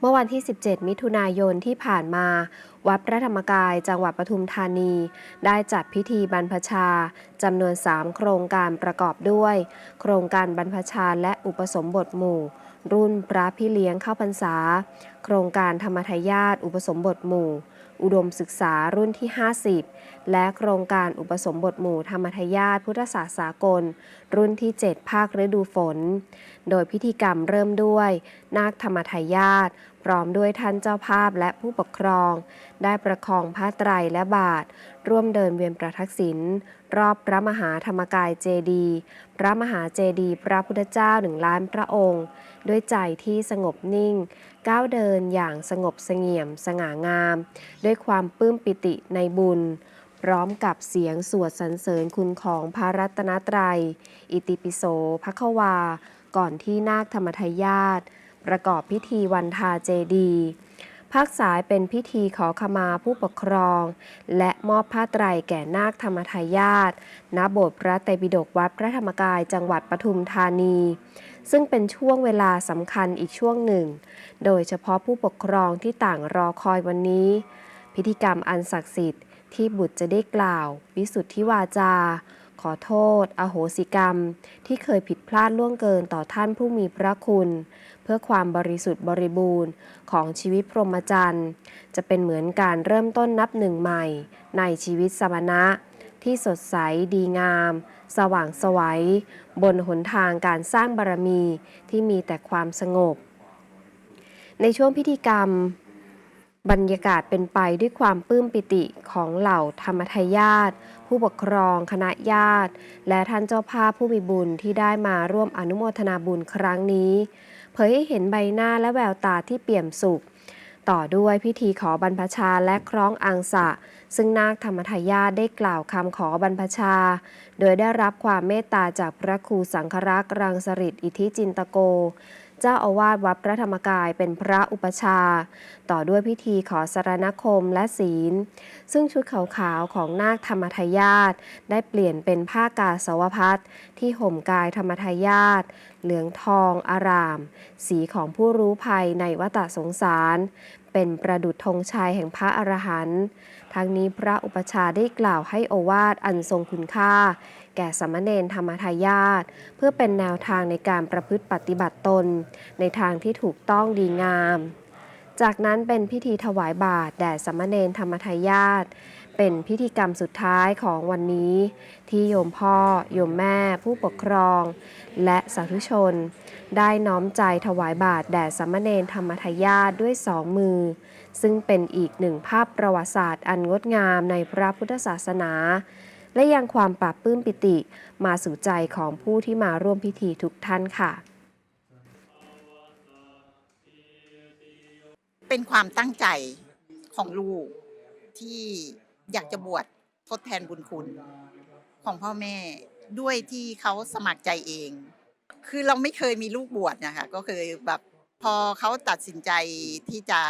เมื่อวันที่ 17 มิถุนายนที่ผ่านมา วัดพระธรรมกายจังหวัดปทุมธานี ได้จัดพิธีบรรพชาจำนวน 3 โครงการประกอบด้วย โครงการบรรพชาและอุปสมบทหมู่ รุ่นพระพี่เลี้ยงเข้าพรรษา โครงการธรรมทายาทอุปสมบทหมู่ อุดมศึกษารุ่นที่ 50 และโครงการอุปสมบทหมู่ธรรมทายาทพุทธศาสสากล รุ่นที่ 7 ภาคฤดูฝน โดยพิธีกรรมเริ่มด้วย นาคธรรมทายาทพร้อมด้วยท่านเจ้าภาพและผู้ปกครอง ได้ประคองผ้าไตรและบาท ร่วมเดินเวียนประทักษิณรอบพระมหาธรรมกายเจดี พระมหาเจดี พระพุทธเจ้าหนึ่งล้านพระองค์ ด้วยใจที่สงบนิ่ง ก้าวเดินอย่างสงบเสงี่ยมสง่างาม ด้วยความปลื้มปิติในบุญ ร้อมกับเสียงสวดสรรเสริญคุณของพระรัตนตรัย อิติปิโสภควา ก่อนที่นาคธรรมทายาทประกอบพิธีวันทาเจดีภาคสายเป็นพิธีขอขมาผู้ปกครอง และมอบผ้าไตรแก่นาคธรรมทายาทณโบสถ์พระไตรปิฎกวัดพระธรรมกายจังหวัดปทุมธานี ซึ่งเป็นช่วงเวลาสำคัญอีกช่วงหนึ่ง โดยเฉพาะผู้ปกครองที่ต่างรอคอยวันนี้ พิธีกรรมอันศักดิ์สิทธิ์ ที่บุตรจะได้กล่าว วิสุทธิวาจา ขอโทษ อโหสิกรรม ที่เคยผิดพลาดล่วงเกินต่อท่านผู้มีพระคุณ เพื่อความบริสุทธิ์บริบูรณ์ของชีวิตพรหมจรรย์ จะเป็นเหมือนการเริ่มต้นนับหนึ่งใหม่ ในชีวิตสมณะ ที่สดใสดีงาม สว่างไสวัย บนหนทางการสร้างบารมีที่มีแต่ความสงบ ในช่วงพิธีกรรม บรรยากาศเป็นไปด้วยความปลื้มปิติของเหล่าธรรมทายาทผู้ปกครองคณะญาติ และท่านเจ้าภาพผู้มีบุญที่ได้มาร่วมอนุโมทนาบุญครั้งนี้ เผยให้เห็นใบหน้าและแววตาที่เปี่ยมสุข ต่อด้วยพิธีขอบรรพชาและคล้องอังสะ ซึ่งนาคธรรมทายาทได้กล่าวคำขอบรรพชา โดยได้รับความเมตตาจากพระครูสังฆรักษ์รังสฤษฎิอิทธิจินตโก เจ้าอาวาสวัดพระธรรมกายเป็นพระอุปชา ต่อด้วยพิธีขอสรณคมและศีล ซึ่งชุดขาวๆของนาคธรรมทายาทได้เปลี่ยนเป็นผ้ากาสาวพัดที่ห่มกายธรรมทายาทเหลืองทองอาราม สีของผู้รู้ภัยในวัฏสงสาร เป็นประดุจธงชัยแห่งพระอรหันต์ทั้งนี้พระอุปชาได้กล่าวให้โอวาทอันทรงคุณค่า แก่สมณเณรธรรมทายาทเพื่อเป็นแนวทางในการประพฤติปฏิบัติตน ในทางที่ถูกต้องดีงาม จากนั้นเป็นพิธีถวายบาตรแด่สมณเณรธรรมทายาท เป็นพิธีกรรมสุดท้ายของวันนี้ ที่โยมพ่อ โยมแม่ ผู้ปกครอง และสาธุชน ได้น้อมใจถวายบาตรแด่สามเณรธรรมทายาทด้วยสองมือ ซึ่งเป็นอีกหนึ่งภาพประวัติศาสตร์อันงดงามในพระพุทธศาสนา และยังความปราบปลื้มปิติมาสู่ใจของผู้ที่มาร่วมพิธีทุกท่านค่ะเป็นความตั้งใจของลูกที่ อยากจะบวชทดแทนบุญคุณของพ่อแม่ด้วยที่เขาสมัครใจเอง คือเราไม่เคยมีลูกบวชนะคะก็คือแบบพอเขาตัดสินใจที่จะ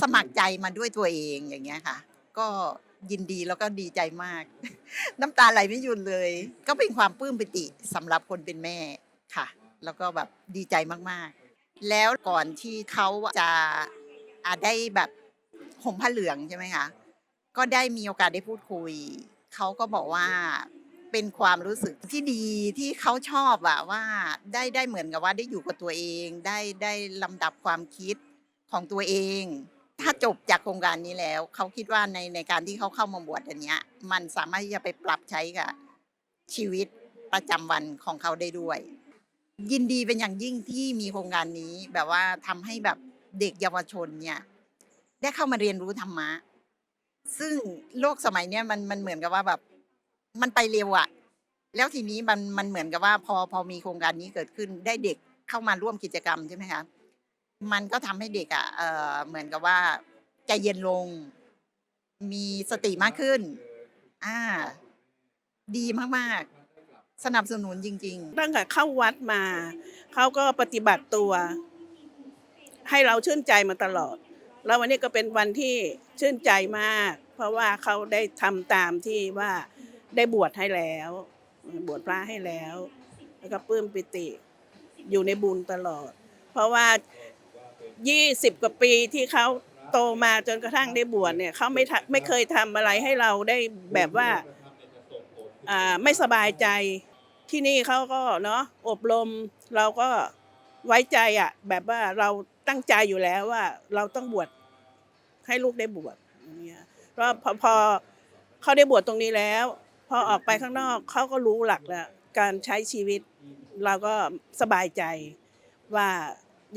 สมัครใจมาด้วยตัวเองอย่างเงี้ยค่ะ ก็ยินดีแล้วก็ดีใจมาก น้ำตาไหลไม่หยุดเลย ก็เป็นความปลื้มปิติสำหรับคนเป็นแม่ค่ะ แล้วก็แบบดีใจมากๆ แล้วก่อนที่เขาจะได้แบบ ห่มผ้าเหลืองใช่ไหมคะก็ได้มีโอกาสได้พูดคุย เขาก็บอกว่าเป็นความรู้สึกที่ดีที่เขาชอบอะว่าได้ได้เหมือนกับว่าได้อยู่กับตัวเอง ได้ได้ลำดับความคิดของตัวเอง ถ้าจบจากโครงการนี้แล้ว เขาคิดว่าในในการที่เขาเข้ามาบวชอันเนี้ย มันสามารถที่จะไปปรับใช้กับชีวิตประจำวันของเขาได้ด้วย ยินดีเป็นอย่างยิ่งที่มีโครงการนี้แบบว่าทำให้แบบเด็กเยาวชนเนี่ย ได้เข้ามาเรียนรู้ธรรมะ ซึ่งโลกสมัยเนี้ยมันมันเหมือนกับว่าแบบ มันไปเร็วอะแล้วทีนี้มันมันเหมือนกับว่าพอพอมีโครงการนี้เกิดขึ้นได้เด็กเข้ามาร่วมกิจกรรมใช่ไหมคะมันก็ทำให้เด็กอะเออเหมือนกับว่าใจเย็นลง มีสติมากขึ้น อ่า ดีมากๆ สนับสนุนจริง ๆ ตั้งแต่เข้าวัดมา เขาก็ปฏิบัติตัว ให้เราชื่นใจมาตลอด แล้ววันนี้ก็เป็นวันที่ชื่นใจมาก เพราะว่าเขาได้ทำตามที่ว่าได้บวชให้แล้ว บวชพระให้แล้ว แล้วก็ปลื้มปิติอยู่ในบุญตลอด เพราะว่า 20 กว่าปีที่เขาโตมาจนกระทั่งได้บวชเนี่ยเขาไม่ทำไม่เคยทำอะไรให้เราได้แบบว่าอ่าไม่สบายใจที่นี่เขาก็เนาะอบรมเราก็ไว้ใจอะแบบว่าเราตั้งใจอยู่แล้วว่าเราต้องบวช ให้ลูกได้บวชเงี้ยเพราะพอพอเขาได้บวชตรงนี้แล้ว พอออกไปข้างนอกเขาก็รู้หลักแล้วการใช้ชีวิตเราก็สบายใจว่า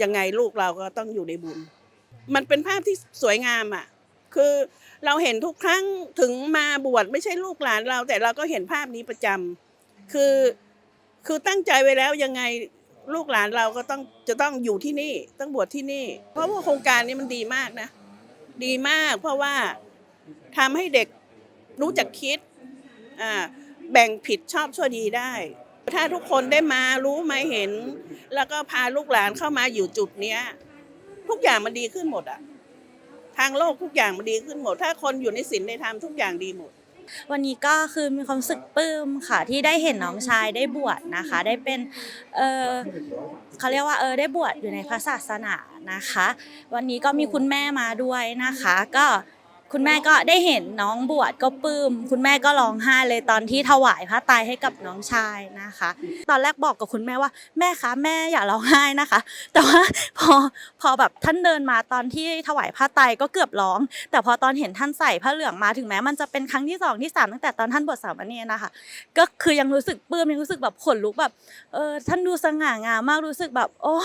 ยังไงลูกเราก็ต้องอยู่ในบุญ มันเป็นภาพที่สวยงามอะ คือเราเห็นทุกครั้งถึงมาบวชไม่ใช่ลูกหลานเรา แต่เราก็เห็นภาพนี้ประจำคือคือตั้งใจไว้แล้วยังไงลูกหลานเราก็ต้องจะต้องอยู่ที่นี่ต้องบวชที่นี่ เพราะว่าโครงการนี้มันดีมากนะ ดีมาก เพราะว่าทำให้เด็กรู้จักคิดอ่าแบ่งผิดชอบชั่วดีได้ ถ้าทุกคนได้มารู้มาเห็น แล้วก็พาลูกหลานเข้ามาอยู่จุดเนี้ย ทุกอย่างมันดีขึ้นหมดอะทางโลกทุกอย่างมันดีขึ้นหมด ถ้าคนอยู่ในศีลในธรรมทุกอย่างดีหมด วันนี้ก็คือมีความรู้สึกปลื้มค่ะที่ได้เห็นน้องชายได้บวชนะคะ ได้เป็นเออเขาเรียกว่าเออได้บวชอยู่ในพระศาสนานะคะ วันนี้ก็มีคุณแม่มาด้วยนะคะ ก็ คุณแม่ก็ได้เห็นน้องบวชก็ปลื้มคุณแม่ก็ร้องไห้เลยตอนที่ถวายพระไตรให้กับน้องชายนะคะ ตอนแรกบอกกับคุณแม่ว่า แม่คะแม่อย่าร้องไห้นะคะ แต่ว่าพอพอแบบท่านเดินมาตอนที่ถวายผ้าไตรก็เกือบร้อง แต่พอตอนเห็นท่านใส่ผ้าเหลืองมาถึงแม้มันจะเป็นครั้งที่สองที่สามตั้งแต่ตอนท่านบวชสามเณรนะคะ ก็คือยังรู้สึกปลื้มยังรู้สึกแบบขนลุกแบบเออท่านดูสง่างามมากรู้สึกแบบโอ้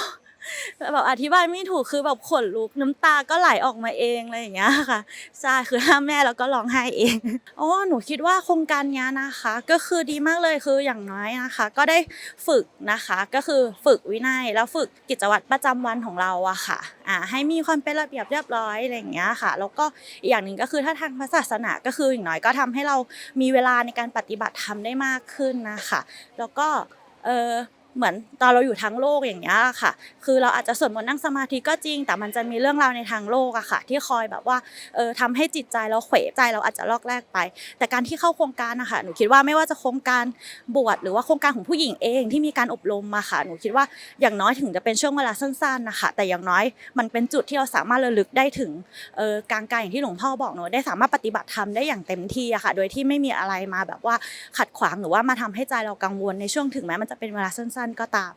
แบบอธิบายไม่ถูกคือแบบขนลุกน้ำตาก็ไหลออกมาเองอะไรอย่างเงี้ยค่ะใช่คือห้ามแม่แล้วก็ร้องไห้เองอ๋อหนูคิดว่าโครงการนี้นะคะ ก็คือดีมากเลยคืออย่างน้อยนะคะ ก็ได้ฝึกนะคะ ก็คือฝึกวินัยแล้วฝึกกิจวัตรประจำวันของเราอะค่ะอ่าให้มีความเป็นระเบียบเรียบร้อยอะไรอย่างเงี้ยค่ะ แล้วก็อีกอย่างหนึ่งก็คือถ้าทางพระศาสนาก็คืออย่างน้อยก็ทำให้เรามีเวลาในการปฏิบัติธรรมได้มากขึ้นนะคะ แล้วก็เออ เหมือนตอนเราอยู่ทั้งโลกอย่างเงี้ยค่ะ คือเราอาจจะสวดมนต์นั่งสมาธิก็จริง แต่มันจะมีเรื่องราวในทางโลกอะค่ะ ที่คอยแบบว่าเออทำให้จิตใจเราเขวใจเราอาจจะลอกแรกไป แต่การที่เข้าโครงการนะคะหนูคิดว่าไม่ว่าจะโครงการบวชหรือว่าโครงการของผู้หญิงเองที่มีการอบรมมาค่ะ หนูคิดว่าอย่างน้อยถึงจะเป็นช่วงเวลาสั้นๆนะคะแต่อย่างน้อยมันเป็นจุดที่เราสามารถระลึกได้ถึงเออกลางกายอย่างที่หลวงพ่อบอกเนอะได้สามารถปฏิบัติธรรมได้อย่างเต็มที่อะค่ะ โดยที่ไม่มีอะไรมาแบบว่าขัดขวางหรือว่ามาทำให้ใจเรากังวลในช่วงถึงแม้มันจะเป็นเวลาสั้นๆก็ตาม